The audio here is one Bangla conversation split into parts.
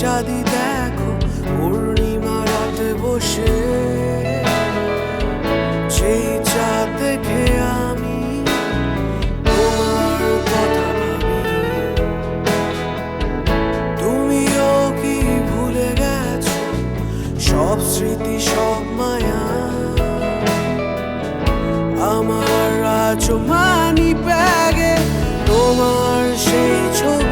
চাঁদি দেখো, পূর্ণিমা রাতে বসে। সেই চাঁদ দেখে আমি তোমার কথা ভাবি। তুমিও কি ভুলে গেছো সব স্মৃতি, সব মায়া? আমার আজও মানি ব্যাগে তোমার সেই ছবি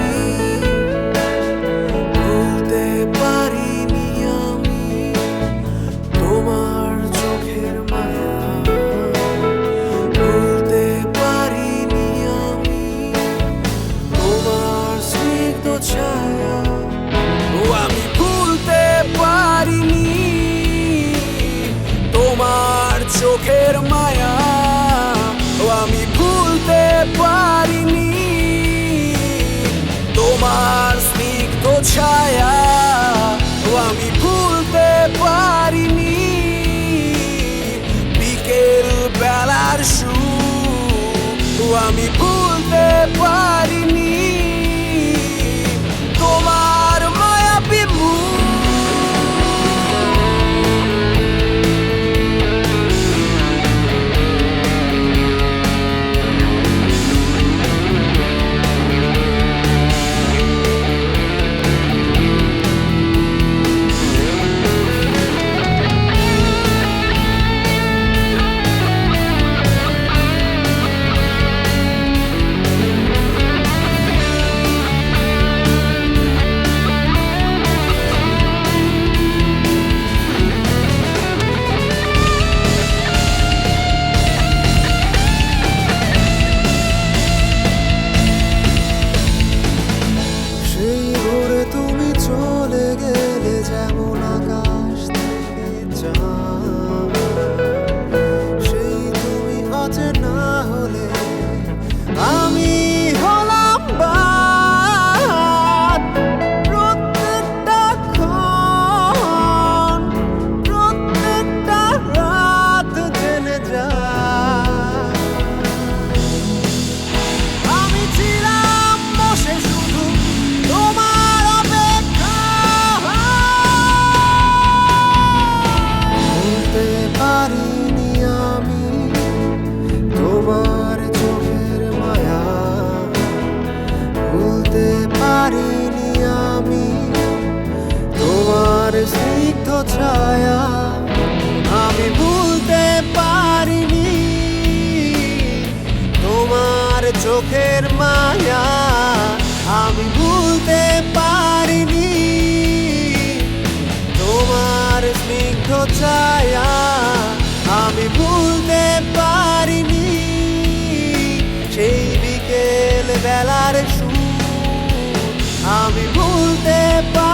পারিনি। তোমার স্নিগ্ধ ছায়া আমি ভুলতে পারিনি। বিকেল বেলার ও আমি গেলে যেমন আকাশ থেকে চাঁদ। সেই তুমি অচেনা ছায়া, আমি ভুলতে পারিনি। তোমার চোখের মায়া, আমি ভুলতে পারিনি। তোমার স্নিগ্ধ ছায়া, আমি ভুলতে পারিনি। সেই বিকেল বেলার সুর, আমি ভুলতে পারিনি